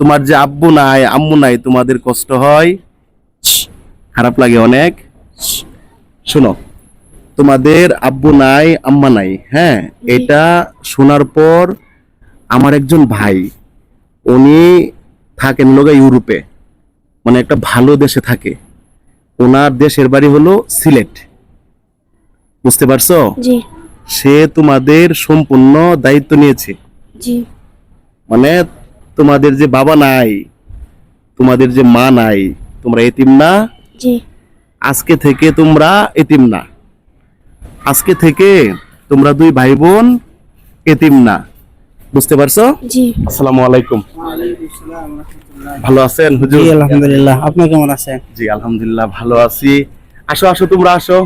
তোমার যে আব্বু নাই আম্মু নাই তোমাদের কষ্ট হয়? খারাপ লাগে অনেক? শোনো তোমাদের আব্বু নাই আম্মা নাই হ্যাঁ? এটা শোনার পর আমার একজন ভাই উনি থাকেন লোক ইউরোপে মানে একটা ভালো দেশে থাকে। ওনার দেশের বাড়ি হলো সিলেট। বুঝতে পারছ? সে তোমাদের সম্পূর্ণ দায়িত্ব নিয়েছে। মানে তোমাদের যে বাবা নাই তোমাদের যে মা নাই তোমরা এতিম না? জি। আজকে থেকে তোমরা এতিম না। আজকে থেকে তোমরা দুই ভাই বোন এতিম না। বুঝতে পারছ? জি। আসসালামু আলাইকুম। ভালো আছেন হুজুর? জি আলহামদুলিল্লাহ। আপনি কেমন আছেন? জি আলহামদুলিল্লাহ ভালো আছি। আসো আসো তোমরা আসো।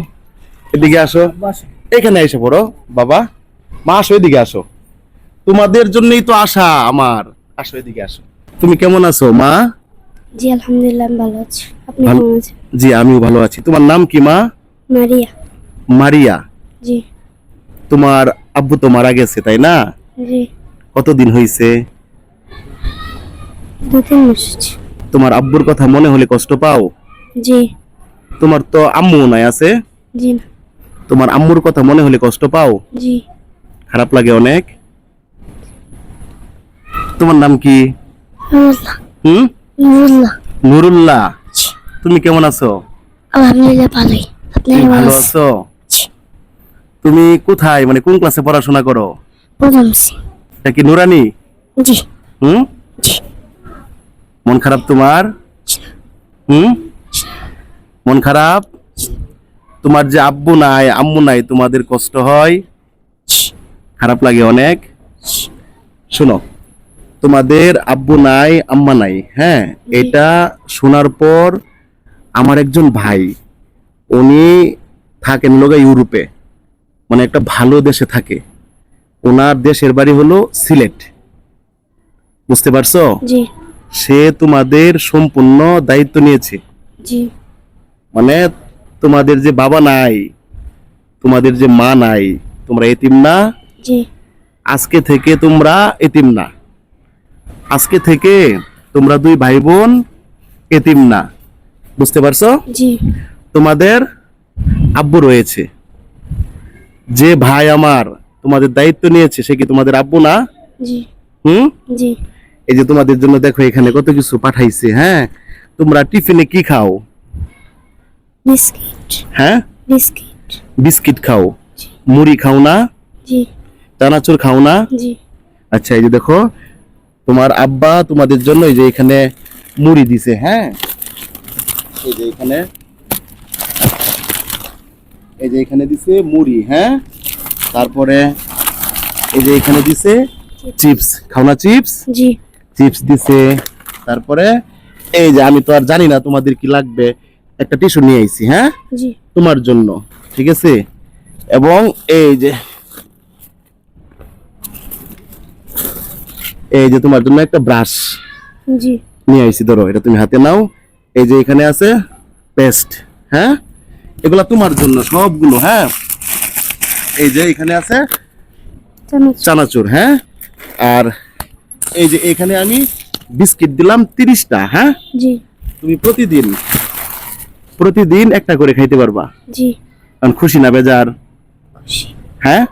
এদিকে আসো। এখানে এসে পড়ো বাবা। মা আসো এদিকে আসো। তোমাদের জন্যই তো আশা আমার। আসো এদিকে আসো। তুমি কেমন আছো মা? জি আলহামদুলিল্লাহ আমি ভালো আছি। আপনি ভালো- কেমন আছেন? জি আমিও ভালো আছি। তোমার নাম কি মা? মারিয়া। মারিয়া। জি। তোমার আব্বু তো মারা গেছে তাই না? জি। কতদিন হয়েছে দু তিন মাস হচ্ছে। তোমার আব্বুর কথা মনে হলে কষ্ট পাও? জি। তোমার তো আম্মু নাই আছে? জি না। তোমার আম্মুর কথা মনে হলে কষ্ট পাও? জি। খারাপ লাগে অনেক? তোমার নাম কি? নুরুল্লাহ। হুম? নুরুল্লাহ। নুরুল্লাহ। তুমি কেমন আছো? আলহামদুলিল্লাহ ভালোই। আপনি ভালো আছো? তুমি কোথায়? মানে কোন ক্লাসে পড়াশোনা করো? প্রথম এটা কি নুরানি? জি। হুম? মন খারাপ তোমার? হুম? মন খারাপ? তোমার যে আব্বু নাই আম্মু নাই তোমাদের কষ্ট হয়? খারাপ লাগে অনেক? শোনো তোমাদের আব্বু নাই আম্মা নাই হ্যাঁ? এটা শোনার পর আমার একজন ভাই উনি থাকেন লোক ইউরোপে মানে একটা ভালো দেশে থাকে। ওনার দেশের বাড়ি হলো সিলেট। বুঝতে পারছ? সে তোমাদের সম্পূর্ণ দায়িত্ব নিয়েছে। মানে তোমাদের যে বাবা নাই তোমাদের যে মা নাই তোমরা এতিম না? আজকে থেকে তোমরা এতিম না। আজকে থেকে তোমরা দুই ভাই বোন এতিম না। বুঝতে পারছ? তোমাদের আব্বু রয়েছে। যে ভাই আমার তোমাদের দায়িত্ব নিয়েছে সে কি তোমাদের আব্বু না? হুম? এই যে তোমাদের জন্য দেখো এখানে কত কিছু পাঠাইছে হ্যাঁ? তোমরা টিফিনে কি খাও? বিস্কিট। হ্যাঁ? বিস্কিট। বিস্কিট খাও। মুড়ি খাও না? জি। চানাচুর খাও না? জি। আচ্ছা এই যে দেখো তোমার আব্বা তোমাদের জন্য এই যে এখানে মুড়ি দিছে হ্যাঁ? এই যে এখানে এই যে এখানে দিছে মুড়ি হ্যাঁ? তারপরে এই যে এখানে দিছে চিপস খাওনা চিপস? জি। চিপস দিছে তারপরে এই যে আমি তো আর জানি না তোমাদের কি লাগবে একটা টিস্যু নিয়ে আইছি হ্যাঁ? জি। তোমার জন্য ঠিক আছে? এবং এই যে এই যে তোমার জন্য একটা ব্রাশ জি। নিয়ে আইছি ধরো এটা তুমি হাতে নাও। এই যে এখানে আছে পেস্ট হ্যাঁ? এগুলা তোমার জন্য সবগুলো হ্যাঁ? এই যে এখানে আছে চানাচুর। হ্যাঁ? আর এই যে এখানে আমি বিস্কিট দিলাম তিরিশটা হ্যাঁ? জি। তুমি প্রতিদিন প্রতিদিন একটা করে খাইতে পারবা। জি। কারণ খুশি না বেজার? হ্যাঁ?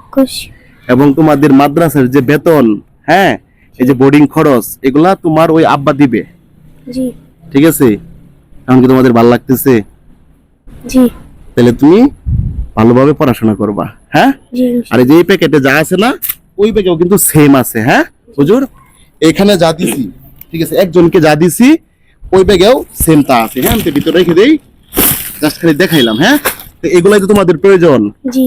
এবং তোমাদের মাদ্রাসার যে বেতন হ্যাঁ? এই যে বোর্ডিং খরচ এগুলা তোমার ওই আব্বা দিবে। জি। ঠিক আছে? এখন কি তোমাদের ভালো লাগতেছে? জি। তাহলে তুমি ভালোভাবে পড়াশোনা করবা হ্যাঁ? আর এই যে প্যাকেটে যা আছে না ওই প্যাকেও কিন্তু সেম আছে হ্যাঁ? হুজুর এখানে যা দিছি ঠিক আছে একজনকে যা দিছি ওই ব্যাগেও সেম তা আছে হ্যাঁ? আমি ভিতরে রেখে দেই জাস্ট খালি দেখাইলাম হ্যাঁ? তো এগুলাই তো তোমাদের প্রয়োজন। জি।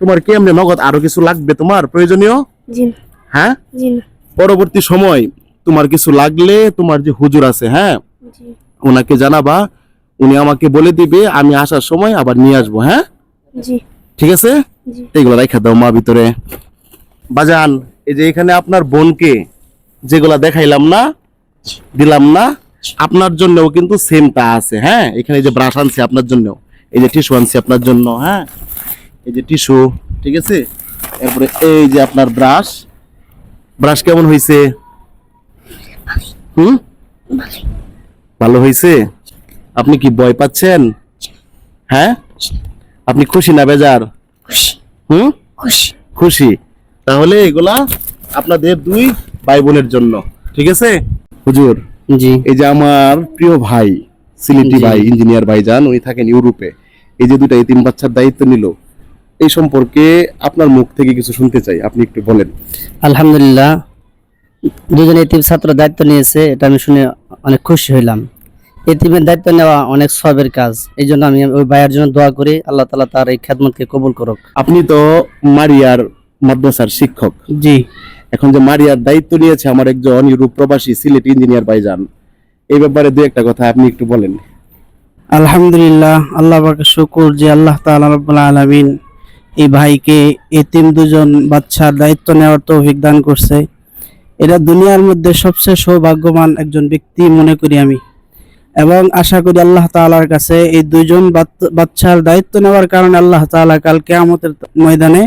তোমার কি এমনি নগদ আরও কিছু লাগবে তোমার প্রয়োজনীয়? জি। হ্যাঁ? জি পরবর্তী সময় তোমার কিছু লাগলে তোমার যে হুজুর আছে হ্যাঁ? ওনাকে জানাবা উনি আমাকে বলে দিবে আমি আসার সময় আবার নিয়ে আসব হ্যাঁ? ঠিক আছে? এইগুলো রেখে দাও মা ভিতরে। বাজান এই যে এখানে আপনার বোনকে যেগুলা দেখাইলাম না দিলাম না আপনার জন্যও কিন্তু সেম তা আছে হ্যাঁ? এখানে এই যে ব্রাশ আনছি আপনার জন্য এই যে টিস্যু আনছি আপনার জন্য হ্যাঁ? এই যে টিস্যু ঠিক আছে? এরপরে এই যে আপনার ব্রাশ ব্রাশ কেমন হয়েছে হুম? ভালো হয়েছে আপনি কি ভয় পাচ্ছেন? হ্যাঁ? আপনি খুশি না বেজার? হুম? খুশি। তাহলে এগুলা আপনাদের দুই ভাই বোনের জন্য ঠিক আছে? হুজুর জি। এই যে আমার প্রিয় ভাই সিলেটি ভাই ইঞ্জিনিয়ার ভাই ভাইজান উনি থাকেন ইউরোপে। এই যে দুটা তিন বাচ্চার দায়িত্ব নিল এই সম্পর্কে আপনার মুখ থেকে কিছু শুনতে চাই। আপনি একটু বলেন। আলহামদুলিল্লাহ দুজন এতিম ছাত্র দায়িত্ব নিয়েছে এটা আমি শুনে অনেক খুশি হইলাম। এতিমের দায়িত্ব নেওয়া অনেক সবের কাজ এই জন্য আমি ওই ভাইয়ের জন্য দোয়া করি আল্লাহ তালা তার এই খেদমতকে কবুল করুক। আপনি তো মারিয়ার মাদ্রাসার শিক্ষক। জি। এখন যে মারিয়ার দায়িত্ব নিয়েছে আমার একজন ইউরোপ প্রবাসী সিলেট ইঞ্জিনিয়ার ভাইজান এই ব্যাপারে দু একটা কথা আপনি একটু বলেন। আলহামদুলিল্লাহ আল্লাহ পাকের শুকুর যে আল্লাহ তাআলা রাব্বুল আলামিন এই ভাইকে এতিম দুজন বাচ্চার দায়িত্ব নেওয়ার তৌফিক দান করছে। এটা দুনিয়ার মধ্যে সবচেয়ে সৌভাগ্যবান একজন ব্যক্তি মনে করি আমি। এবং আশা করি আল্লাহ তাআলার কাছে এই দুজন বাচ্চার দায়িত্ব নেওয়ার কারণে আল্লাহ তাআলা কাল কেয়ামতের ময়দানে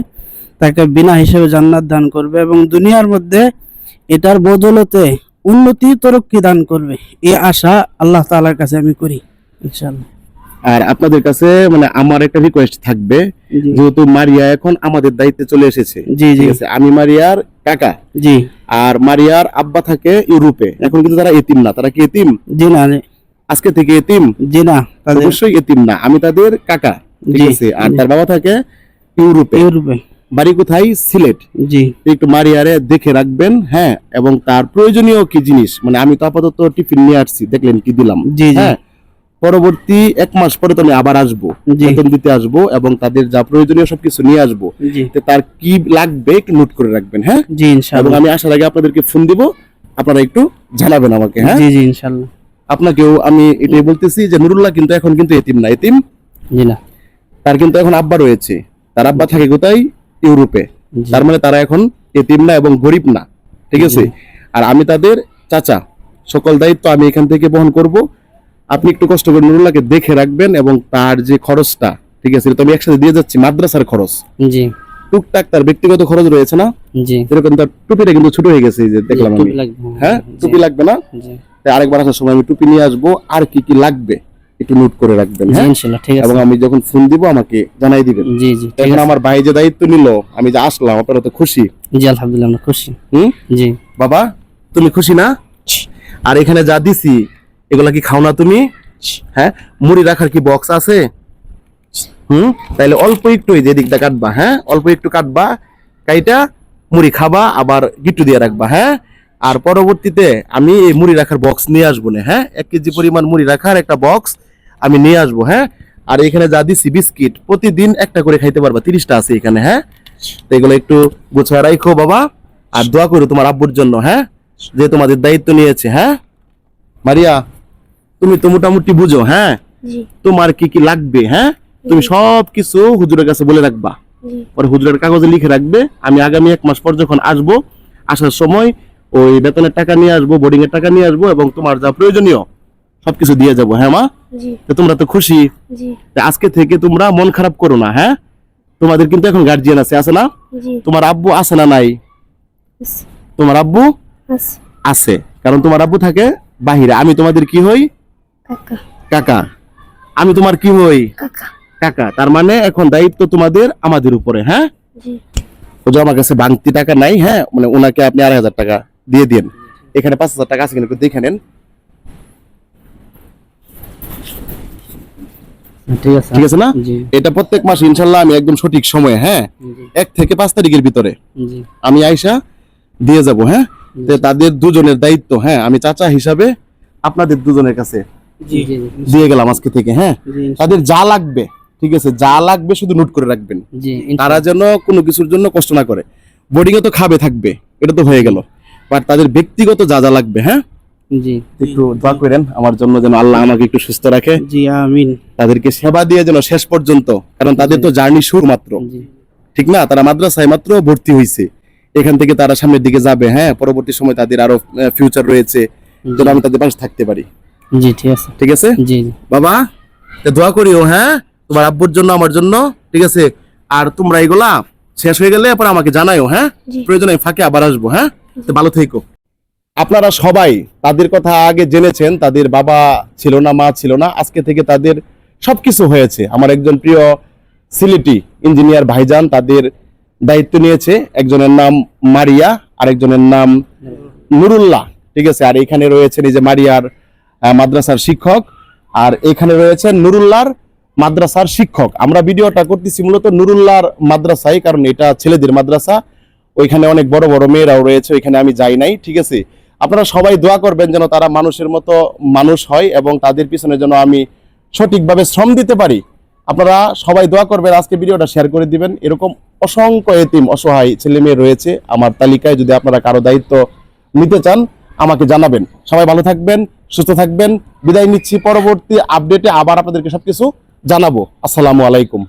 তাকে বিনা হিসেবে জান্নাত দান করবে এবং দুনিয়ার মধ্যে এটার বদলতে উন্নতি তরক্কি দান করবে। এই আশা আল্লাহ তাআলার কাছে আমি করি, ইনশাআল্লাহ। আর আপনাদের কাছে মানে আমার একটা রিকোয়েস্ট থাকবে যেহেতু মারিয়া এখন আমাদের দায়িত্বে চলে এসেছে। জি জি। আমি মারিয়ার কাকা। জি। আর মারিয়ার আব্বা থাকে ইউরোপে। এখন কিন্তু তারা এতিম না। তারা কি এতিম? জি না আজকে থেকে এতিম? জি না অবশ্যই এতিম না। আমি তাদের কাকা। ঠিক আছে? আর তার বাবা থাকে ইউরোপে। ইউরোপে। বাড়ি কোথায়? সিলেট। জি। একটু মারিয়ারে দেখে রাখবেন হ্যাঁ? এবং তার প্রয়োজনীয় কি জিনিস? মানে আমি তো আপাতত টিফিন নিয়ে আসছি। দেখলেন কি দিলাম। জি, জি। হ্যাঁ? পরবর্তী এক মাস পরে তো আমি আবার আসব। বেতন দিতে আসব এবং তাদের যা প্রয়োজনীয় সবকিছু নিয়ে আসব। তার কি লাগবে একটু নোট করে রাখবেন হ্যাঁ? জি এবং ইনশাআল্লাহ আমি আসার আগে আপনাদেরকে ফোন দিব আপনারা একটু জানাবেন আমাকে হ্যাঁ? জি জি ইনশাআল্লাহ আপনাকেও আমি এটাই বলতেছি যে নুরুল্লাহ কিন্তু এখন কিন্তু এতিম না এতিম। জি না। তার কিন্তু এখন আব্বা রয়েছে তার আব্বা থাকে কোথায়? ইউরোপে। তার মানে তারা এখন এতিম না এবং গরিব না ঠিক আছে? আর আমি তাদের চাচা সকল দায়িত্ব আমি এখান থেকে বহন করব। আপনি একটু কষ্ট করে নুরুল্লাহকে দেখে রাখবেন এবং তার যে খরচটা ঠিক আছে তো আমি একসাথে দিয়ে যাচ্ছি মাদ্রাসার খরচ। জি। টুকটাক তার ব্যক্তিগত খরচ রয়েছে না? জি। এরকম তার টুপিটা কিন্তু ছোট হয়ে গেছে যে দেখলাম আমি। হ্যাঁ টুপি লাগবে না? জি। তাই আরেকবার আসার সময় আমি টুপি নিয়ে আসব আর কি কি লাগবে একটু নোট করে রাখবেন হ্যাঁ? ইনশাআল্লাহ ঠিক আছে। এবং আমি যখন ফোন দিব আমাকে জানাই দিবেন। জি জি এখন আমার ভাই যে দায়িত্ব নিল আমি যে আসলাম আপনারা তো খুশি? জি আলহামদুলিল্লাহ আমরা খুশি। হুম? জি। বাবা তুমি খুশি না? আর এখানে যা দিছি এগুলা কি খাও না তুমি? হ্যাঁ? মুড়ি রাখার কি বক্স আছে? হুম? তাইলে অল্প একটু এই যে দিকটা কাটবা হ্যাঁ? অল্প একটু কাটবা, কাইটা মুড়ি খাবা, আবার গিট্টু দিয়ে রাখবা হ্যাঁ? আর পরবর্তীতে আমি এই মুড়ি রাখার বক্স নিয়ে আসব না হ্যাঁ? এক কেজি পরিমাণ মুড়ি রাখার একটা বক্স আমি নিয়ে আসব হ্যাঁ? আর এখানে যা দিছি বিস্কিট, প্রতিদিন একটা করে খাইতে পারবা, তিরিশটা আছে এখানে হ্যাঁ? তো এগুলো একটু গুছায় রাখো বাবা, আর দোয়া করো তোমার আব্বুর জন্য হ্যাঁ? যে তোমাদের দায়িত্ব নিয়েছে হ্যাঁ? মারিয়া তুমি তো মোটামুটি বুঝো হ্যাঁ? তোমার কি কি লাগবে হ্যাঁ? তুমি সব কিছু হুজুরের কাছে বলে রাখবা। পরে হুজুরের কাগজে লিখে রাখবে। আমি আগামী এক মাস পর যখন আসব আসার সময় ওই বেতনের টাকা নিয়ে আসব বোর্ডিং এর টাকা নিয়ে আসব এবং তোমার যা প্রয়োজনীয় সবকিছু দিয়ে যাব হ্যাঁ মা? তো তোমরা তো খুশি। আজকে থেকে তোমরা মন খারাপ করো না হ্যাঁ? তোমাদের কিন্তু এখন গার্জিয়ান আছে আছে না? তোমার আব্বু আছে না নাই? তোমার আব্বু আছে। কারণ তোমার আব্বু থাকে বাহিরে। আমি তোমাদের কি হই? কাকা। কাকা আমি তোমার কি হই? কাকা। কাকা তার মানে এখন দায়িত্ব তোমাদের আমাদের উপরে হ্যাঁ? জি। ও যে আমার কাছে বাংতি টাকা নাই হ্যাঁ? মানে ওনাকে আপনি আড়াই হাজার টাকা দিয়ে দিন এখানে পাঁচ হাজার টাকা আছে কিনা দেখে নেন। ঠিক আছে। ঠিক আছে না? এটা প্রত্যেক মাসে ইনশাল্লাহ আমি একদম সঠিক সময়ে হ্যাঁ? এক থেকে পাঁচ তারিখের ভিতরে। আমি আইসা দিয়ে যাব হ্যাঁ? তো তাদের দুজনের দায়িত্ব হ্যাঁ? আমি চাচা হিসাবে আপনাদের দুজনের কাছে। দিয়ে গেলাম আজকে থেকে হ্যাঁ? তাদের যা লাগবে ঠিক আছে যা লাগবে শুধু নোট করে রাখবেন। তারা যেন কোনো কিছুর জন্য কষ্ট না করে। বোর্ডিং এ তো খাবে থাকবে এটা তো হয়ে গেল। বাট তাদের ব্যক্তিগত যা যা লাগবে হ্যাঁ? জি। একটু দোয়া করেন আমার জন্য যেন আল্লাহ আমাকে একটু সুস্থ রাখে। জি আমিন। তাদেরকে সেবা দিয়ে যেন শেষ পর্যন্ত কারণ তাদের তো জার্নি শুরু মাত্র। ঠিক না? তারা মাদ্রাসায় মাত্র ভর্তি হয়েছে এখান থেকে তারা সামনের দিকে যাবে হ্যাঁ? পরবর্তী সময় তাদের আরও ফিউচার রয়েছে। যেন আমি তাদের পাশে থাকতে পারি। জি ঠিক আছে। ঠিক আছে? জি বাবা দোয়া করিও হ্যাঁ? তোমার আব্বুর জন্য আমার জন্য ঠিক আছে? আর তোমরা এগুলা শেষ হয়ে গেলে পরে আমাকে জানাইও হ্যাঁ। প্রয়োজনে ফাঁকে আবার আসব হ্যাঁ? ভালো থেকো। আপনারা সবাই তাদের কথা আগে জেনেছেন তাদের বাবা ছিল না মা ছিল না আজকে থেকে তাদের সবকিছু হয়েছে। আমার একজন প্রিয় সিলেটি ইঞ্জিনিয়ার ভাইজান তাদের দায়িত্ব নিয়েছে। একজনের নাম মারিয়া আরেকজনের নাম নুরুল্লাহ ঠিক আছে? আর এখানে রয়েছেন এই যে মারিয়ার মাদ্রাসার শিক্ষক। আর এখানে রয়েছেন নুরুল্লাহর মাদ্রাসার শিক্ষক। আমরা ভিডিওটা করতেছি মূলত নুরুল্লাহর মাদ্রাসায়, কারণ এটা ছেলেদের মাদ্রাসা। ওইখানে অনেক বড় বড় মেয়েরাও রয়েছে, ওইখানে আমি যাই নাই, ঠিক আছে? আপনারা সবাই দোয়া করবেন যেন তারা মানুষের মতো মানুষ হয় এবং তাদের পিছনে যেন আমি সঠিকভাবে শ্রম দিতে পারি। আপনারা সবাই দোয়া করবেন, আজকে ভিডিওটা শেয়ার করে দিবেন। এরকম অসংখ্য এতিম, অসহায় ছেলে মেয়ে রয়েছে আমার তালিকায়, যদি আপনারা কারও দায়িত্ব নিতে চান আমাকে জানাবেন। সবাই ভালো থাকবেন, সুস্থ থাকবেন। বিদায় নিচ্ছি। পরবর্তী আপডেটে আবার আপনাদেরকে সবকিছু জানাব। আসসালামু আলাইকুম।